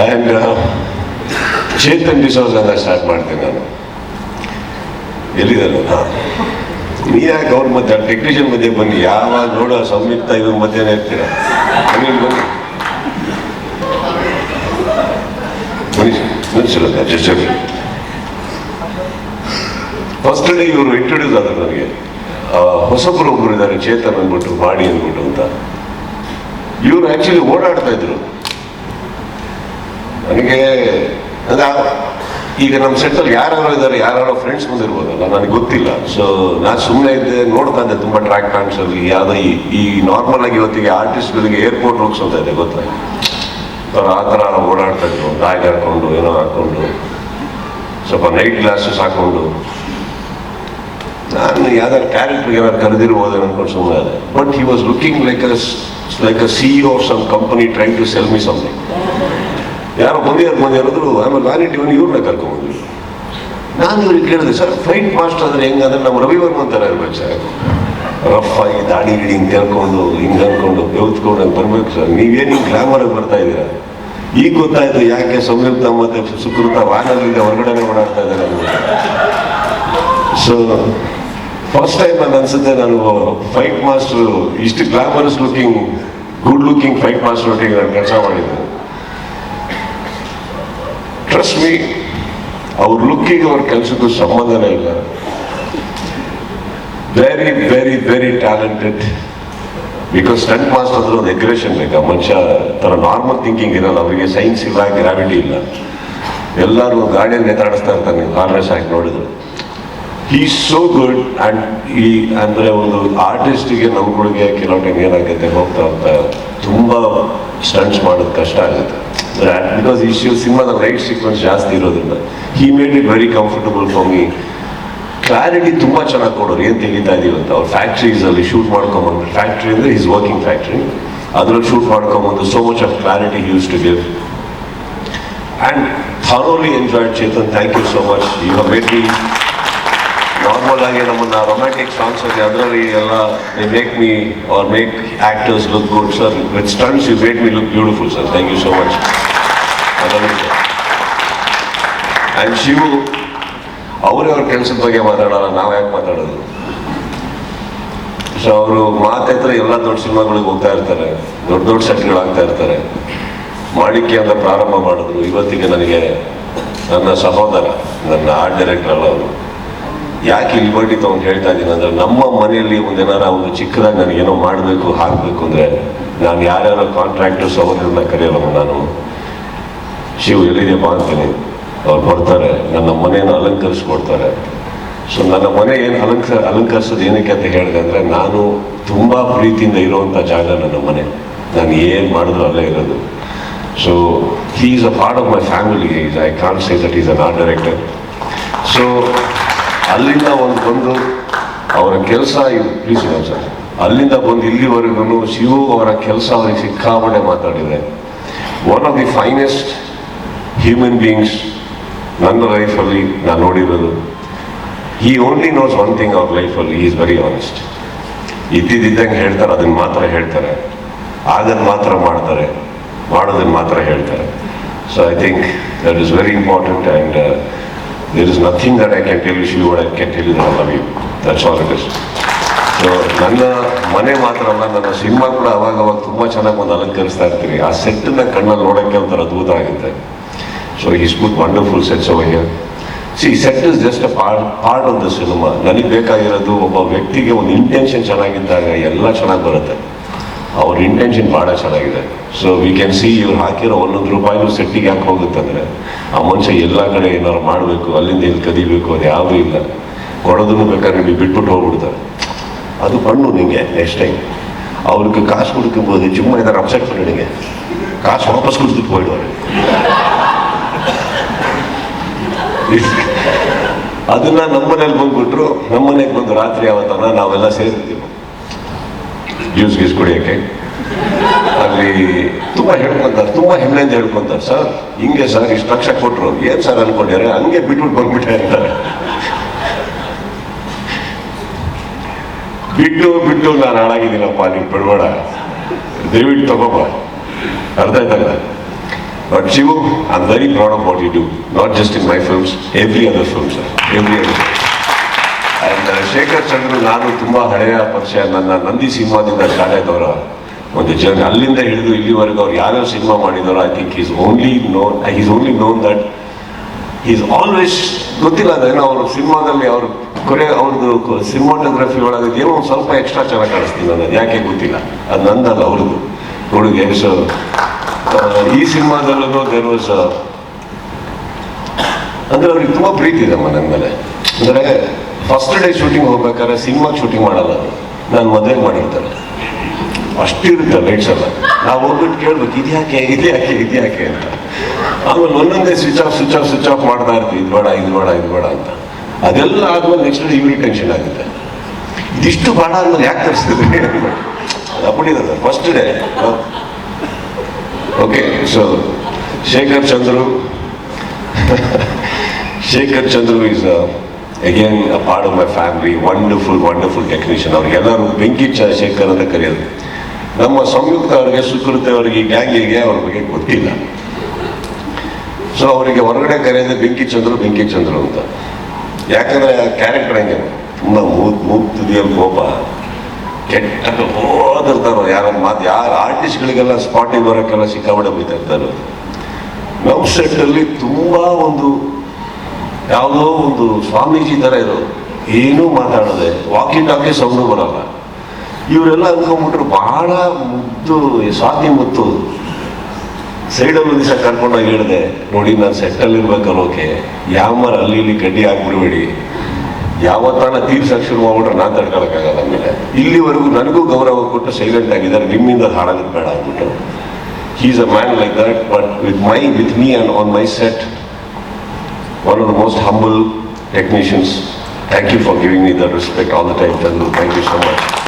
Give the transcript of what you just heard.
And Chetan D'Souza ಅಂತ start ಮಾಡ್ತೀನಿ ನಾನು. ಎಲ್ಲಿದ್ದಾರೆ? ಹಾಂ. ಯಾಕೆ ಅವ್ರ ಮಧ್ಯೆ, ಟೆಕ್ನಿಷಿಯನ್ ಮಧ್ಯೆ ಬನ್ನಿ. ಯಾವಾಗ ನೋಡೋ ಸಂಯುಕ್ತ ಇವ್ರ ಮಧ್ಯೆನೇ ಇರ್ತೀರ? ಬನ್ನಿ ಫಸ್ಟ್ ಡೇ ಇವರು ಇಂಟ್ರೊಡ್ಯೂಸ್ ಆದರು ನನಗೆ. ಹೊಸಬ್ರು ಒಬ್ಬರು ಇದ್ದಾರೆ, ಚೇತನ್ ಅಂದ್ಬಿಟ್ಟು ಮಾಡಿ ಅಂದ್ಬಿಟ್ಟು ಅಂತ. ಇವರು ಆಕ್ಚುಲಿ ಓಡಾಡ್ತಾ ಇದ್ರು. ನನಗೆ ಅಂದ್ರೆ ಈಗ ನಮ್ಮ ಸೆಟ್ಟಲ್ಲಿ ಯಾರು ಇದ್ದಾರೆ ಯಾರು ಫ್ರೆಂಡ್ಸ್ ಮುಂದೆ ಇರ್ಬೋದಲ್ಲ ನನಗೆ ಗೊತ್ತಿಲ್ಲ. ಸೊ ನಾನು ಸುಮ್ಮನೆ ಇದ್ದೆ, ನೋಡ್ತಾ ಇದ್ದೆ ತುಂಬ ಟ್ರ್ಯಾಕ್ ಪ್ಯಾಂಟ್ಸಲ್ಲಿ ಯಾವುದೋ ಈ ಈ ನಾರ್ಮಲ್ ಆಗಿ ಇವತ್ತಿಗೆ ಆರ್ಟಿಸ್ಟ್ಗಳಿಗೆ ಏರ್ಪೋರ್ಟ್ ಲುಕ್ಸ್ ಅಂತ ಇದೆ ಗೊತ್ತಾಯ್ತು ಅವ್ರು ಆ ಥರ ಓಡಾಡ್ತಾ ಇದ್ರು ಗಾಯಿಗೆ ಹಾಕೊಂಡು, ಏನೋ ಹಾಕೊಂಡು, ಸ್ವಲ್ಪ ನೈಟ್ ಗ್ಲಾಸಸ್ ಹಾಕೊಂಡು. ನಾನು ಯಾವ್ದಾದ್ರು ಕ್ಯಾರೆಕ್ಟರ್ಗೆ ಏನಾದ್ರು ಕರೆದಿರ್ಬೋದು ಅನ್ಕೊಂಡು ಸುಮ್ಮನೆ ಅದೇ but he was looking like a like a C of some company trying to sell me something ಯಾರೋ ಬಂದಿದ್ದಾರೆ ಹೇಳಿದ್ರು ಆಮೇಲೆ ವ್ಯಾನಿಟಿ ಒನ್ ಇವ್ರನ್ನ ಕರ್ಕೊಂಡು ನಾನು ಇವ್ರಿಗೆ ಕೇಳಿದೆ, ಸರ್ ಫೈಟ್ ಮಾಸ್ಟರ್ ಅಂದ್ರೆ ಹೆಂಗಂದ್ರೆ ನಮ್ಮ ರವಿವರ್ಮ ಅಂತಾರೆ ಇರ್ಬೇಕು ಸರ್? ರಫ್ ಆಗಿ ದಾಡಿ ಗಿಡಿ ಹಿಂಗೆ ಕೇಳ್ಕೊಂಡು ಹಿಂಗೆ ಅನ್ಕೊಂಡು, ಬೆವ್ತ್ಕೊಂಡು ಬರ್ಬೇಕು ಸರ್. ನೀವೇನು ಗ್ಲಾಮರಾಗಿ ಬರ್ತಾ ಇದ್ದೀರಾ? ಈಗ ಗೊತ್ತಾಯ್ತು ಯಾಕೆ ಸಂಯುಕ್ತ ಮತ್ತೆ ಸುಕೃತ ವಾಹನದಿಂದ ಹೊರಗಡೆ ಓಡಾಡ್ತಾ ಇದ್ದಾರೆ ಸೊ ಫಸ್ಟ್ ಟೈಮ್ ನಾನು ಅನ್ಸುತ್ತೆ ನಾನು ಫೈಟ್ ಮಾಸ್ಟರ್ ಇಷ್ಟು glamorous looking good looking fight master ಒಟ್ಟಿಗೆ ನಾನು ಕೆಲಸ ಮಾಡಿದ್ದೆ. ಟ್ರಸ್ಟ್ ಮೀ ಅವ್ರ ಲುಕ್ಕಿಗೆ ಅವ್ರ ಕೆಲಸಕ್ಕೂ ಸಂಬಂಧನೇ ಇಲ್ಲ. Very very very talented because stunt master ಅಂದ್ರೆ ಒಂದು ಎಗ್ರೆಷನ್ ಬೇಕಾ? ಮನುಷ್ಯ ಥರ ನಾರ್ಮಲ್ ಥಿಂಕಿಂಗ್ ಇರಲ್ಲ. ಅವರಿಗೆ ಸೈನ್ಸ್ ಇಲ್ಲ ಗ್ರಾವಿಟಿ ಇಲ್ಲ. ಎಲ್ಲರೂ ಗಾಡಿಯಲ್ಲಿ ನೇತಾಡಿಸ್ತಾ ಇರ್ತಾನೆ ಹಾರ್ನೆಸ್ ಆಗಿ ನೋಡಿದ್ರು. ಈ ಸೋ ಗುಡ್ ಅಂಡ್ ಈ ಅಂದರೆ ಒಂದು ಆರ್ಟಿಸ್ಟಿಗೆ ನಮ್ಗಳಿಗೆ ಕೆಲವು ಟೈಮ್ ಏನಾಗುತ್ತೆ ಹೋಗ್ತಾ ಹೋಗ್ತಾ ತುಂಬಾ ಸ್ಟಂಟ್ಸ್ ಮಾಡೋದು ಕಷ್ಟ ಆಗುತ್ತೆ. ಬಿಕಾಸ್ ಈ ಶಿವ್ ಸಿನಿಮಾದ ರೈಟ್ ಸೀಕ್ವೆನ್ಸ್ ಜಾಸ್ತಿ ಇರೋದ್ರಿಂದ. He made it very comfortable for me clarity ತುಂಬ ಚೆನ್ನಾಗಿ ಕೊಡೋರು. ಏನು ತೆಗಿತಾ ಇದೀವಿ ಅಂತ. ಅವ್ರು ಫ್ಯಾಕ್ಟ್ರೀಸಲ್ಲಿ ಶೂಟ್ ಮಾಡ್ಕೊಂಬಂದು ಫ್ಯಾಕ್ಟ್ರಿ ಅಂದ್ರೆ ಈಸ್ ವರ್ಕಿಂಗ್ ಫ್ಯಾಕ್ಟ್ರಿ ಅದ್ರಲ್ಲಿ shoot ಮಾಡ್ಕೊಂಬಂದು so much of clarity use to give and thoroughly enjoyed Chetan thank you so much you have made normal ಆಗಿ ನಮ್ಮನ್ನ ರೊಮ್ಯಾಂಟಿಕ್ ಸಾಂಗ್ಸ್ ಅಲ್ಲಿ ಅದರಲ್ಲಿ ಎಲ್ಲ they make me or make actors look good sir with stunts you make me look beautiful sir thank you so much and Shivu ಅವರೇ ಅವ್ರ ಕೆಲಸದ ಬಗ್ಗೆ ಮಾತಾಡೋಲ್ಲ, ನಾವು ಯಾಕೆ ಮಾತಾಡೋದು? ಸೊ ಅವರು ಮಾತಾತ್ರ ಎಲ್ಲ ದೊಡ್ಡ ಸಿನಿಮಾಗಳಿಗೆ ಹೋಗ್ತಾ ಇರ್ತಾರೆ, ದೊಡ್ಡ ದೊಡ್ಡ ಸೆಟ್ಗಳಾಗ್ತಾ ಇರ್ತಾರೆ. ಮಾಡಿಕೆ ಅಂತ ಪ್ರಾರಂಭ ಮಾಡಿದ್ರು. ಇವತ್ತಿಗೆ ನನಗೆ ನನ್ನ ಸಹೋದರ, ನನ್ನ ಆರ್ಟ್ ಡೈರೆಕ್ಟರ್ ಅವರು. ಯಾಕೆ ಲಿಬರ್ಟಿ ತಗೊಂಡು ಹೇಳ್ತಾ ಇದ್ದೀನಿ ಅಂದ್ರೆ ನಮ್ಮ ಮನೆಯಲ್ಲಿ ಒಂದೇನಾರ ಒಂದು ಚಿಕ್ಕದಾಗಿ ನನಗೆ ಏನೋ ಮಾಡಬೇಕು, ಹಾಕಬೇಕು ಅಂದ್ರೆ ನಾನು ಯಾರ್ಯಾರೋ ಕಾಂಟ್ರಾಕ್ಟರ್ ಸಹೋದರನ್ನ ಕರೆಯಲ್ಲ ನಾನು. ಶಿವ್ ಎಲ್ಲಿದೆಯಪ್ಪ ಅಂತೀನಿ. ಅವ್ರು ಬರ್ತಾರೆ, ನನ್ನ ಮನೆಯನ್ನು ಅಲಂಕರಿಸ್ಕೊಡ್ತಾರೆ. ಸೊ ನನ್ನ ಮನೆ ಏನು ಅಲಂಕ, ಅಲಂಕರಿಸೋದು ಏನಕ್ಕೆ ಅಂತ ಹೇಳಿದೆ ಅಂದರೆ ನಾನು ತುಂಬ ಪ್ರೀತಿಯಿಂದ ಇರುವಂಥ ಜಾಗ ನನ್ನ ಮನೆ. ನಾನು ಏನು ಮಾಡಿದ್ರು ಅಲ್ಲೇ ಇರೋದು. So he is a part of my family is I can say that is an art director so ಅಲ್ಲಿಂದ ಒಂದು ಬಂದು ಅವರ ಕೆಲಸ ಪ್ಲೀಸ್ ಸರ್ ಅಲ್ಲಿಂದ ಬಂದು ಇಲ್ಲಿವರೆಗೂ ಶಿವು ಅವರ ಕೆಲಸ ಅವರಿಗೆ ಸಿಕ್ಕಾಪಟ್ಟೆ ಮಾತಾಡಿದೆ one of the finest human beings ನನ್ನ ಲೈಫಲ್ಲಿ ನಾನು ನೋಡಿರೋದು. ಈ ಓನ್ಲಿ ನೋಸ್ ಒನ್ ಥಿಂಗ್ ಅವ್ರ ಲೈಫಲ್ಲಿ ಈಸ್ ವೆರಿ ಆನೆಸ್ಟ್ ಇದ್ದಿದ್ದಂಗೆ ಹೇಳ್ತಾರೆ, ಅದನ್ನು ಮಾತ್ರ ಹೇಳ್ತಾರೆ. ಆಗದ್ ಮಾತ್ರ ಮಾಡ್ತಾರೆ. ಮಾಡೋದನ್ನು ಮಾತ್ರ ಹೇಳ್ತಾರೆ. So I think that is very important and there that nothing can I you, tell what I can tell you that I love you. That's all it is. So ನನ್ನ ಮನೆ ಮಾತ್ರ ಅಲ್ಲ ನನ್ನ ಸಿನಿಮಾ ಕೂಡ ಅವಾಗ ಅವಾಗ ತುಂಬ ಚೆನ್ನಾಗಿ ಒಂದು ಅಲಂಕರಿಸ್ತಾ ಇರ್ತೀನಿ. ಆ ಸೆಟ್ಟನ್ನ ಕಣ್ಣಲ್ಲಿ ನೋಡೋಕ್ಕೆ ಒಂಥರ ಅದ್ಭುತ ಆಗುತ್ತೆ. So is good wonderful sets over here see set is just a part part of the cinema ನನಗೆ ಬೇಕಾಗಿರೋದು ಒಬ್ಬ ವ್ಯಕ್ತಿಗೆ ಒಂದು ಇಂಟೆನ್ಷನ್ ಚೆನ್ನಾಗಿದ್ದಾಗ ಎಲ್ಲ ಚೆನ್ನಾಗಿ ಬರುತ್ತೆ. ಅವ್ರ ಇಂಟೆನ್ಷನ್ ಬಹಳ ಚೆನ್ನಾಗಿದೆ. ಸೊ ವಿ ಕ್ಯಾನ್ ಸಿ ಇವ್ರು ಹಾಕಿರೋ ಒಂದೊಂದು ರೂಪಾಯಿನೂ ಸೆಟ್ಟಿಗೆ ಯಾಕೆ ಅಂದ್ರೆ, ಆ ಮನುಷ್ಯ ಎಲ್ಲ ಕಡೆ ಏನಾದ್ರು ಮಾಡಬೇಕು, ಅಲ್ಲಿಂದ ಇಲ್ಲಿ ಕದಿಬೇಕು, ಅದು ಯಾವುದೂ ಇಲ್ಲ. ಕೊಡೋದನ್ನು ಬೇಕಾದ್ರೆ ನೀವು ಬಿಟ್ಬಿಟ್ಟು ಹೋಗ್ಬಿಡ್ತಾರೆ. ಅದು ಬಣ್ಣು ನಿಮಗೆ ನೆಕ್ಸ್ಟ್ ಟೈಮ್ ಅವ್ರಿಗೆ ಕಾಸು ಹುಡುಕಬಹುದು ಜುಮ್ಮ ಇದ್ದಾರೆ ಅಪ್ಸೆಟ್ ನನಗೆ ಕಾಸು ವಾಪಸ್ ಕುಡಿದು ಹೋಯ್ತಾರೆ ಅದನ್ನ ನಮ್ಮನೇಲಿ ಬಂದ್ಬಿಟ್ರು, ನಮ್ಮನೆಗೆ ಬಂದು ರಾತ್ರಿ ಯಾವತ್ತಾನ ನಾವೆಲ್ಲ ಸೇರಿರ್ತೀವಿ ಜ್ಯೂಸ್ ಗೀಸ್ ಕುಡಿಯೋಕ್ಕೆ ಅಲ್ಲಿ ತುಂಬ ಹೇಳ್ಕೊಂತಾರೆ, ತುಂಬ ಹೆಮ್ಮೆಯಿಂದ ಹೇಳ್ಕೊಂತಾರೆ, ಸರ್, ಹಿಂಗೆ ಸರ್, ಇಷ್ಟು ಲಕ್ಷ ಕೊಟ್ಟರು ಏನು ಸರ್ ಅನ್ಕೊಂಡಿದ್ದಾರೆ? ಹಂಗೆ ಬಿಟ್ಬಿಟ್ಟು ಬಂದ್ಬಿಟ್ಟೆ ಅಂತಾರೆ ಬಿಟ್ಟು ಬಿಟ್ಟು ನಾನು ಹಾಳಾಗಿದ್ದೀನಪ್ಪ ನೀವು ಬಿಡ್ಬೇಡ ದಯವಿಟ್ಟು ತಗೋಬ ಅರ್ಥ ಆಯ್ತಲ್ಲ but Shivu I am very proud of what you do not just in my films every other films every other Shekhar Chandra ನಾನು ತುಂಬ ಹಳೆಯ ಪಕ್ಷ ನನ್ನ ನಂದಿ ಸಿನಿಮಾದಿಂದ ಶಾಲೆದವರ ಒಂದು ಜನ ಅಲ್ಲಿಂದ ಹಿಡಿದು ಇಲ್ಲಿವರೆಗೂ ಅವ್ರು ಯಾವ್ಯಾವ cinema ಮಾಡಿದಾರೋ I think is only known is only known that is always ಗೊತ್ತಿಲ್ಲ ಅದೇನೋ ಅವರು ಸಿನಿಮಾದಲ್ಲಿ ಅವ್ರ ಕೊರೆ ಅವ್ರದ್ದು ಸಿನಿಮಾಟೋಗ್ರಫಿ ಒಳಗೆ ಏನೋ ಒಂದು ಸ್ವಲ್ಪ ಎಕ್ಸ್ಟ್ರಾ ಚೆನ್ನಾಗಿ ಕಾಣಿಸ್ತೀನಿ ನನಗೆ ಯಾಕೆ ಗೊತ್ತಿಲ್ಲ. ಅದು ನಂದಲ್ಲ ಅವ್ರದ್ದು ಹುಡುಗೆ ಸೊ ಈ ಸಿನಿಮಾದಲ್ಲೂ ದೇರ್ ವಾಸ್ ಅಂದ್ರೆ ಅವ್ರಿಗೆ ತುಂಬ ಪ್ರೀತಿ ಇದೆ ನನ್ನ ಮೇಲೆ. ಅಂದರೆ ಫಸ್ಟ್ ಡೇ ಶೂಟಿಂಗ್ ಹೋಗ್ಬೇಕಾದ್ರೆ ಸಿನಿಮಾ ಶೂಟಿಂಗ್ ಮಾಡಲ್ಲ. ನಾನು ಮದುವೆ ಮಾಡಿರ್ತಾರೆ. ಅಷ್ಟಿರುತ್ತೆ ಲೈಟ್ಸ್ ಎಲ್ಲ. ನಾವು ಹೋಗ್ಬಿಟ್ಟು ಕೇಳ್ಬೇಕು, ಇದು ಯಾಕೆ? ಇದು ಯಾಕೆ? ಇದು ಯಾಕೆ? ಅಂತ. ಆಮೇಲೆ ಒಂದೊಂದೇ switch off switch off switch off ಮಾಡ್ತಾ ಇರ್ತೀವಿ. ಇದು ಬೇಡ ಇದು ಬೇಡ ಇದು ಬೇಡ ಅಂತ. ಅದೆಲ್ಲ ಆದ್ಮೇಲೆ ನೆಕ್ಸ್ಟ್ ಡೇ ಇವ್ರಿಗೆ ಟೆನ್ಷನ್ ಆಗುತ್ತೆ. ಇದಿಷ್ಟು ಬೇಡ ಆದ್ಮೇಲೆ ಯಾಕೆ ತರಿಸ್ತಿದ್ರಿ ಅಪ್ಪಿಟ್ಟಿದ್ದಾರೆ first day okay so Shekhar Chandru Shekhar Chandru is again a part of my family wonderful wonderful technician ಅವ್ರಿಗೆಲ್ಲರೂ ಬೆಂಕಿ ಚ ಶೇಖರ್ ಅಂತ ಕರೆಯೋದು. ನಮ್ಮ ಸಂಯುಕ್ತ ಅವರಿಗೆ, ಸುಕೃತ ಅವರಿಗೆ, ಈ ಗ್ಯಾಂಗಿಗೆ ಅವ್ರ ಬಗ್ಗೆ ಗೊತ್ತಿಲ್ಲ. ಸೊ ಅವರಿಗೆ ಹೊರಗಡೆ ಕರೆಯೋದೇ ಬೆಂಕಿ ಚಂದ್ರು ಬೆಂಕಿ ಚಂದ್ರು ಅಂತ. ಯಾಕಂದ್ರೆ ಕ್ಯಾರೆಕ್ಟರ್ ಹಂಗೆ. ತುಂಬ ಮೂಗ್ ಮೂಗ್ ಕೋಪ. ಕೆಟ್ಟ ಓದಿರ್ತಾರೋ ಯಾರ ಮಾತು. ಯಾರು ಆರ್ಟಿಸ್ಟ್ಗಳಿಗೆಲ್ಲ ಸ್ಪಾಟಿಗೆ ಬರೋಕ್ಕೆಲ್ಲ ಸಿಕ್ಕಾಪಟ್ಟೆ ಬೀತಾ ಇರ್ತಾರೆ ನಮ್ಮ ಸೆಟ್ಟಲ್ಲಿ ತುಂಬ ಒಂದು ಯಾವುದೋ ಒಂದು ಸ್ವಾಮೀಜಿ ಥರ ಇರೋದು. ಏನೂ ಮಾತಾಡದೆ ವಾಕಿ ಟಾಕಿ ಸೌಂಡು ಬರಲ್ಲ. ಇವರೆಲ್ಲ ಅನ್ಕೊಂಡ್ಬಿಟ್ರು ಬಹಳ ಮುದ್ದು, ಸ್ವಾತಿ ಮುತ್ತು. ಸೈಡಲ್ಲಿ ದಿವಸ ಕರ್ಕೊಂಡೋಗಿ ಹೇಳಿದೆ, ನೋಡಿ, ನಾನು ಸೆಟ್ಟಲ್ಲಿ ಇರ್ಬೇಕಲ್ಲೋಕೆ ಯಾಮರ್ ಅಲ್ಲಿ ಇಲ್ಲಿ ಗಡ್ಡಿ ಹಾಕ್ಬಿಡ್ಬೇಡಿ. ಯಾವತ್ತಾನ ತೀರ್ಸಕ್ಕೆ ಶುರು ಮಾಡ್ಬಿಟ್ರೆ ನಾನು ತಡ್ಕೊಳಕ್ಕಾಗಲ್ಲ ಆಮೇಲೆ ಇಲ್ಲಿವರೆಗೂ ನನಗೂ ಗೌರವ ಕೊಟ್ಟು ಸೈಲೆಂಟ್ ಆಗಿದ್ದಾರೆ, ನಿಮ್ಮಿಂದ ಹಾಳಾಗೋದು ಬೇಡ ಅಂದ್ಬಿಟ್ಟು. He's a man like that but with my with me and on my set one of the most humble technicians. Thank you for giving me the respect all the time, Chandu. Thank you so much.